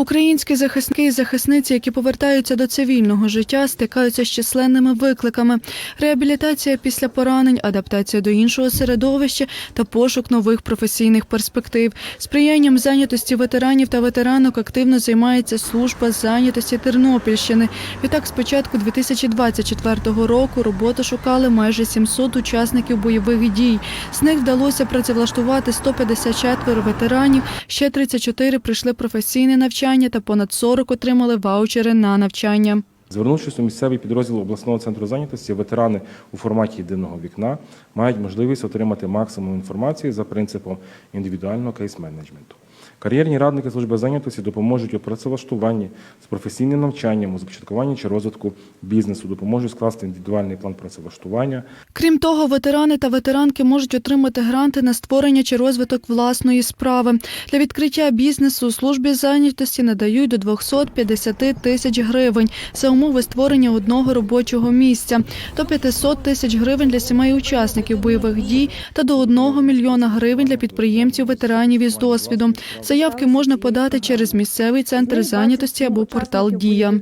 Українські захисники і захисниці, які повертаються до цивільного життя, стикаються з численними викликами: реабілітація після поранень, адаптація до іншого середовища та пошук нових професійних перспектив. Сприянням зайнятості ветеранів та ветеранок активно займається служба зайнятості Тернопільщини. Відтак, з початку 2024 року роботу шукали майже 700 учасників бойових дій. З них вдалося працевлаштувати 154 ветеранів, ще 34 прийшли професійне навчання та понад 40 отримали ваучери на навчання. Звернувшись у місцевий підрозділ обласного центру зайнятості, ветерани у форматі єдиного вікна мають можливість отримати максимум інформації за принципом індивідуального кейс-менеджменту. Кар'єрні радники служби зайнятості допоможуть у працевлаштуванні з професійним навчанням, у започаткуванні чи розвитку бізнесу, допоможуть скласти індивідуальний план працевлаштування, Крім того, ветерани та ветеранки можуть отримати гранти на створення чи розвиток власної справи. Для відкриття бізнесу у службі зайнятості надають до 250 тисяч гривень за умови створення одного робочого місця, до 500 тисяч гривень для сімей учасників бойових дій та до 1 мільйона гривень для підприємців ветеранів із досвідом. Заявки можна подати через місцевий центр зайнятості або портал Дія.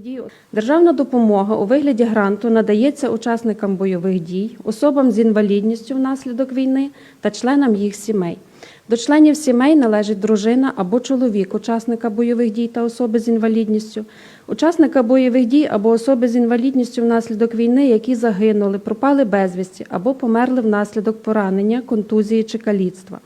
Державна допомога у вигляді гранту надається учасникам бойових дій, особам з інвалідністю внаслідок війни та членам їх сімей. До членів сімей належить дружина або чоловік учасника бойових дій та особи з інвалідністю, учасника бойових дій або особи з інвалідністю внаслідок війни, які загинули, пропали безвісті або померли внаслідок поранення, контузії чи каліцтва,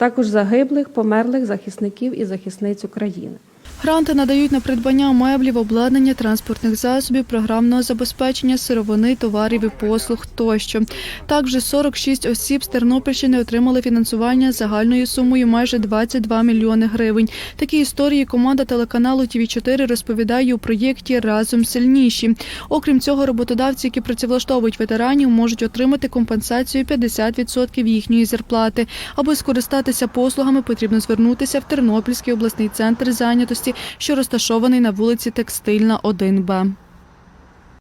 також загиблих, померлих захисників і захисниць України. Гранти надають на придбання меблів, обладнання, транспортних засобів, програмного забезпечення, сировини, товарів і послуг тощо. Також 46 осіб з Тернопільщини отримали фінансування загальною сумою майже 22 мільйони гривень. Такі історії команда телеканалу ТВ 4 розповідає у проєкті Разом сильніші. Окрім цього, роботодавці, які працевлаштовують ветеранів, можуть отримати компенсацію 50% їхньої зарплати. Аби скористатися послугами, потрібно звернутися в Тернопільський обласний центр зайнятості, що розташований на вулиці Текстильна, 1Б.